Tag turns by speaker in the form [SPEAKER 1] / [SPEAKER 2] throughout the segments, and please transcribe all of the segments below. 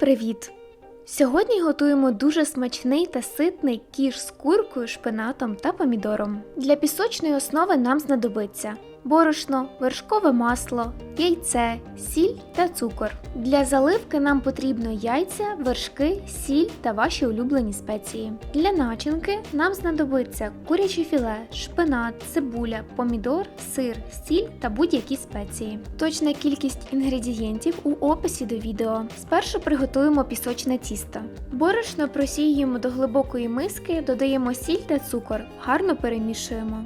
[SPEAKER 1] привіт! Сьогодні готуємо дуже смачний та ситний кіш з куркою, шпинатом та помідором. Для пісочної основи нам знадобиться борошно, вершкове масло, яйце, сіль та цукор. Для заливки нам потрібно яйця, вершки, сіль та ваші улюблені спеції. Для начинки нам знадобиться куряче філе, шпинат, цибуля, помідор, сир, сіль та будь-які спеції. Точна кількість інгредієнтів у описі до відео. Спершу приготуємо пісочне тісто. Борошно просіюємо до глибокої миски, додаємо сіль та цукор, гарно перемішуємо.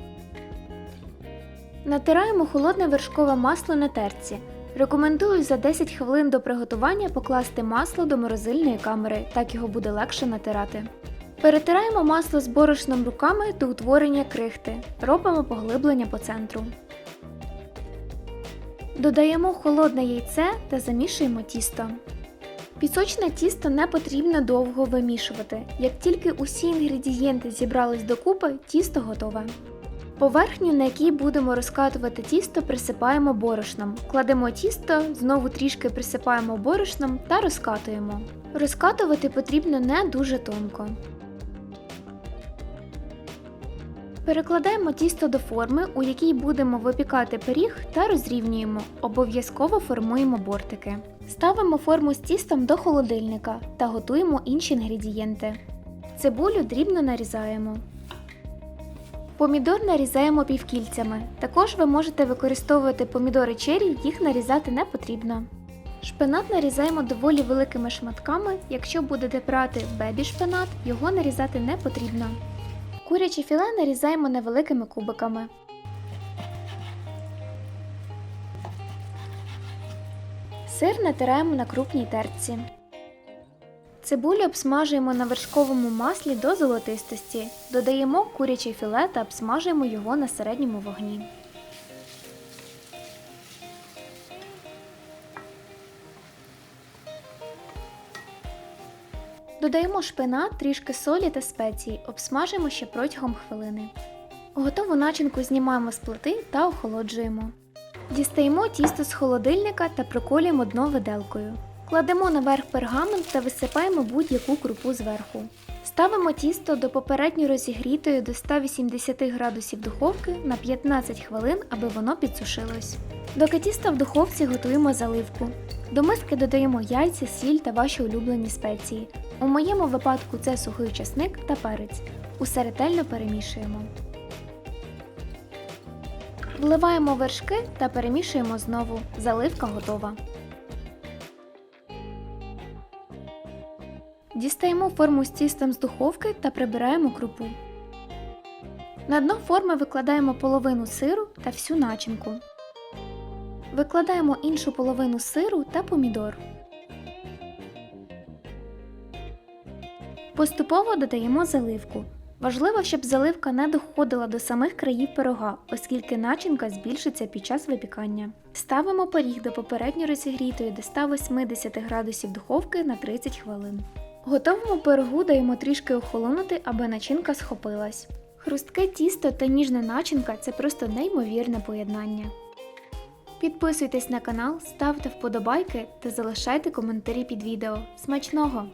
[SPEAKER 1] Натираємо холодне вершкове масло на терці. Рекомендую за 10 хвилин до приготування покласти масло до морозильної камери, так його буде легше натирати. Перетираємо масло з борошном руками до утворення крихти. Робимо поглиблення по центру. Додаємо холодне яйце та замішуємо тісто. Пісочне тісто не потрібно довго вимішувати. Як тільки усі інгредієнти зібрались докупи, тісто готове. Поверхню, на якій будемо розкатувати тісто, присипаємо борошном. Кладемо тісто, знову трішки присипаємо борошном та розкатуємо. Розкатувати потрібно не дуже тонко. Перекладаємо тісто до форми, у якій будемо випікати пиріг та розрівнюємо. Обов'язково формуємо бортики. Ставимо форму з тістом до холодильника та готуємо інші інгредієнти. Цибулю дрібно нарізаємо. Помідор нарізаємо півкільцями. Також ви можете використовувати помідори чері, їх нарізати не потрібно. Шпинат нарізаємо доволі великими шматками. Якщо будете брати бебі шпинат, його нарізати не потрібно. Куряче філе нарізаємо невеликими кубиками. Сир натираємо на крупній терці. Цибулю обсмажуємо на вершковому маслі до золотистості. Додаємо куряче філе та обсмажуємо його на середньому вогні. Додаємо шпинат, трішки солі та спеції, обсмажуємо ще протягом хвилини. Готову начинку знімаємо з плити та охолоджуємо. Дістаємо тісто з холодильника та проколюємо дно виделкою. Кладемо наверх пергамент та висипаємо будь-яку крупу зверху. Ставимо тісто до попередньо розігрітої до 180 градусів духовки на 15 хвилин, аби воно підсушилось. Доки тісто в духовці готуємо заливку. До миски додаємо яйця, сіль та ваші улюблені спеції. У моєму випадку це сухий часник та перець. Усе ретельно перемішуємо. Вливаємо вершки та перемішуємо знову. Заливка готова. Дістаємо форму з тістом з духовки та прибираємо крупу. На дно форми викладаємо половину сиру та всю начинку. Викладаємо іншу половину сиру та помідор. Поступово додаємо заливку. Важливо, щоб заливка не доходила до самих країв пирога, оскільки начинка збільшиться під час випікання. Ставимо пиріг до попередньо розігрітої до 180 градусів духовки на 30 хвилин. Готовому пирогу даємо трішки охолонути, аби начинка схопилась. Хрустке тісто та ніжна начинка це просто неймовірне поєднання. Підписуйтесь на канал, ставте вподобайки та залишайте коментарі під відео. Смачного!